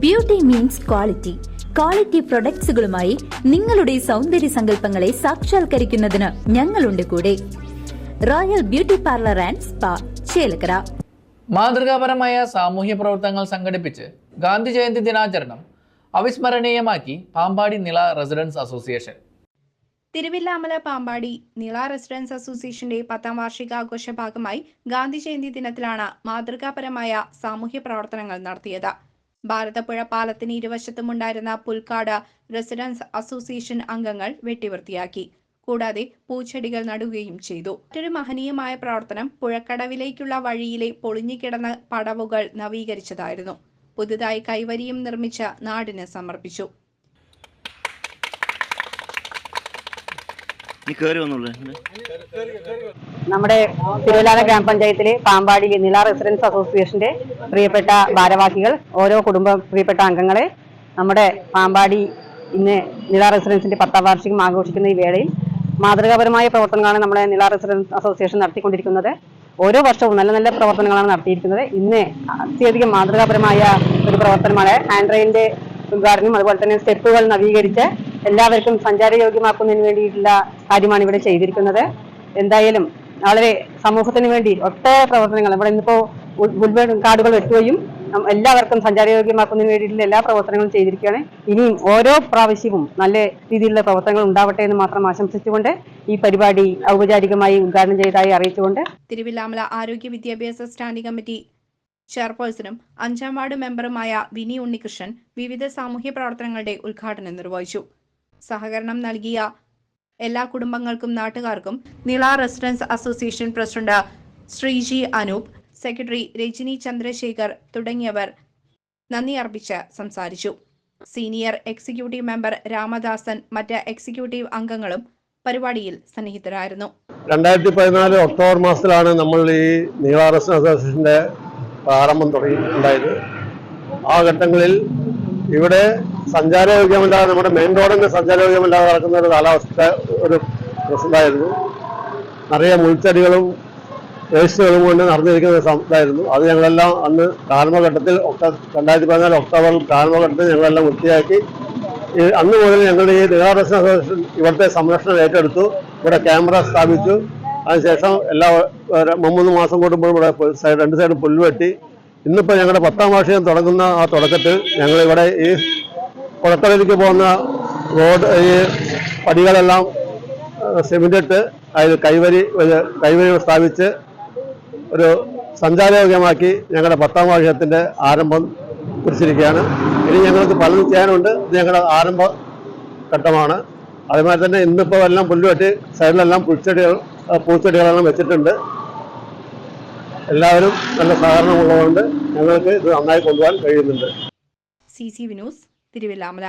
Beauty means quality quality പ്രൊഡക്ട്സുകളുമായി നിങ്ങളുടെ സൗന്ദര്യ സങ്കല്പങ്ങളെ സാക്ഷാത്കരിക്കുന്നതിന് ഞങ്ങളുണ്ട് കൂടെ. Royal beauty parlour and spa Chelakkara. മാതൃകാപരമായ സാമൂഹ്യ പ്രവർത്തനങ്ങൾ സംഘടിപ്പിച്ച് ഗാന്ധി ജയന്തി ദിനാചരണം അവിസ്മരണീയമാക്കി Pampady Nila residence association. Thiruvilwamala Pampady Nila residence അസോസിയേഷന്റെ പത്താം വാർഷികാഘോഷ ഭാഗമായി ഗാന്ധി ജയന്തി ദിനത്തിലാണ് മാതൃകാപരമായ സാമൂഹ്യ പ്രവർത്തനങ്ങൾ നടത്തിയത്. ഭാരതപ്പുഴ പാലത്തിന് ഇരുവശത്തുമുണ്ടായിരുന്ന പുൽക്കാട് റെസിഡൻസ് അസോസിയേഷൻ അംഗങ്ങൾ വെട്ടിവൃത്തിയാക്കി. കൂടാതെ പൂച്ചെടികൾ നടുകയും ചെയ്തു. മറ്റൊരു മഹനീയമായ പ്രവർത്തനം പുഴക്കടവിലേക്കുള്ള വഴിയിലെ പൊളിഞ്ഞുകിടന്ന പടവുകൾ നവീകരിച്ചതായിരുന്നു. പുതുതായി കൈവരിയും നിർമ്മിച്ച് നാടിന് സമർപ്പിച്ചു. നീ നമ്മുടെ തിരുവല്ലാല ഗ്രാമപഞ്ചായത്തിലെ പാമ്പാടി നില റെസിഡൻസ് അസോസിയേഷന്റെ പ്രിയപ്പെട്ട ഭാരവാഹികൾ ഓരോ കുടുംബ പ്രിയപ്പെട്ട അംഗങ്ങളെ നമ്മുടെ പാമ്പാടി ഇന്ന് നില റെസിഡൻസിന്റെ പത്താം വാർഷികം ആഘോഷിക്കുന്ന ഈ വേളയിൽ മാതൃകാപരമായ പ്രവർത്തനങ്ങളാണ് നമ്മുടെ നില റെസിഡൻസ് അസോസിയേഷൻ നടത്തിക്കൊണ്ടിരിക്കുന്നത്. ഓരോ വർഷവും നല്ല നല്ല പ്രവർത്തനങ്ങളാണ് നടത്തിയിരിക്കുന്നത്. ഇന്ന് അത്യധികം മാതൃകാപരമായ ഒരു പ്രവർത്തനമാണ്. ഹാൻഡ് ഉദ്ഘാടനം അതുപോലെ തന്നെ സ്റ്റെപ്പുകൾ നവീകരിച്ച് എല്ലാവർക്കും സഞ്ചാരയോഗ്യമാക്കുന്നതിന് വേണ്ടിയിട്ടുള്ള കാര്യമാണ് ഇവിടെ ചെയ്തിരിക്കുന്നത്. എന്തായാലും വളരെ സമൂഹത്തിന് വേണ്ടി ഒട്ടേറെ പ്രവർത്തനങ്ങൾ ഇവിടെ ഇന്നിപ്പോ പുൽമേട് കാർഡുകൾ വെട്ടുകയും എല്ലാവർക്കും സഞ്ചാരയോഗ്യമാക്കുന്നതിന് വേണ്ടിയിട്ടുള്ള എല്ലാ പ്രവർത്തനങ്ങളും ചെയ്തിരിക്കുകയാണ്. ഇനിയും ഓരോ പ്രാവശ്യവും നല്ല രീതിയിലുള്ള പ്രവർത്തനങ്ങൾ ഉണ്ടാവട്ടെ എന്ന് മാത്രം ആശംസിച്ചുകൊണ്ട് ഈ പരിപാടി ഔപചാരികമായി ഉദ്ഘാടനം ചെയ്തതായി അറിയിച്ചുകൊണ്ട് തിരുവില്ലാമല ആരോഗ്യ വിദ്യാഭ്യാസ സ്റ്റാൻഡിംഗ് കമ്മിറ്റി ചെയർപേഴ്സണും അഞ്ചാം വാർഡ് മെമ്പറുമായ വിനി ഉണ്ണികൃഷ്ണൻ വിവിധ സാമൂഹ്യ പ്രവർത്തനങ്ങളുടെ ഉദ്ഘാടനം നിർവഹിച്ചു. സഹകരണം നൽകിയ എല്ലാ കുടുംബങ്ങൾക്കും നാട്ടുകാർക്കും Nila residence association president Sreeji Anoop secretary Rajani Chandrasekhar തുടങ്ങിയവർ നന്ദി അർപ്പിച്ച് സംസാരിച്ചു. സീനിയർ എക്സിക്യൂട്ടീവ് മെമ്പർ രാമദാസൻ മറ്റ് എക്സിക്യൂട്ടീവ് അംഗങ്ങളും പരിപാടിയിൽ സന്നിഹിതരായിരുന്നു. രണ്ടായിരത്തി പതിനാല് ഒക്ടോബർ മാസത്തിലാണ് നമ്മൾ ഈ നീള റെസ്റ്റ് അസോസിയേഷന്റെ പ്രാരംഭം തുടങ്ങി ഉണ്ടായത്. ആ ഘട്ടങ്ങളിൽ ഇവിടെ സഞ്ചാരയോഗ്യമല്ലാതെ നമ്മുടെ മെയിൻ റോഡിന് സഞ്ചാരയോഗ്യമല്ലാതെ നടക്കുന്ന ഒരു കാലാവസ്ഥ ഒരു പ്രശ്നമായിരുന്നു. നിറയെ മുൾച്ചെടികളും വേസ്റ്റുകളും കൊണ്ട് നടന്നിരിക്കുന്ന ഇതായിരുന്നു അത് ഞങ്ങളെല്ലാം അന്ന് ഒക്ടോബർ രണ്ടായിരത്തി പതിനാല് ഒക്ടോബർ പ്രാരംഭഘട്ടത്തിൽ ഞങ്ങളെല്ലാം വൃത്തിയാക്കി. അന്ന് മുതൽ ഞങ്ങളുടെ ഈ നിളാറസ് അസോസിയേഷൻ ഇവിടുത്തെ സംരക്ഷണം ഏറ്റെടുത്തു. ഇവിടെ ക്യാമറ സ്ഥാപിച്ചു. അതിനുശേഷം എല്ലാ മൂന്ന് മാസം കൂടുമ്പോഴും ഇവിടെ രണ്ട് സൈഡും പുല്ലുവെട്ടി ഇന്നിപ്പോൾ ഞങ്ങളുടെ പത്താം വാർഷികം തുടങ്ങുന്ന ആ തുടക്കത്തിൽ ഞങ്ങളിവിടെ ഈ കുളക്കടലിലേക്ക് പോകുന്ന റോഡ് ഈ പടികളെല്ലാം സിമെന്റ് ഇട്ട് അതിൽ കൈവരി കൈവരി സ്ഥാപിച്ച് ഒരു സഞ്ചാരയോഗ്യമാക്കി ഞങ്ങളുടെ പത്താം വർഷത്തിന്റെ ആരംഭം കുറിച്ചിരിക്കുകയാണ്. ഇനി ഞങ്ങൾക്ക് പലതും ചെയ്യാനുണ്ട്. ഇത് ഞങ്ങളുടെ ആരംഭ ഘട്ടമാണ്. അതുമാതിരി തന്നെ ഇന്നിപ്പോൾ എല്ലാം പുല്ല് വെട്ടി സൈഡിലെല്ലാം പുൽച്ചെടികൾ പൂച്ചെടികളെല്ലാം വെച്ചിട്ടുണ്ട്. എല്ലാവരും നല്ല സഹകരണമുള്ളതുകൊണ്ട് ഞങ്ങൾക്ക് ഇത് നന്നായി കൊണ്ടുപോകാൻ കഴിയുന്നുണ്ട്. C C വിനൂസ് Thiruvilwamala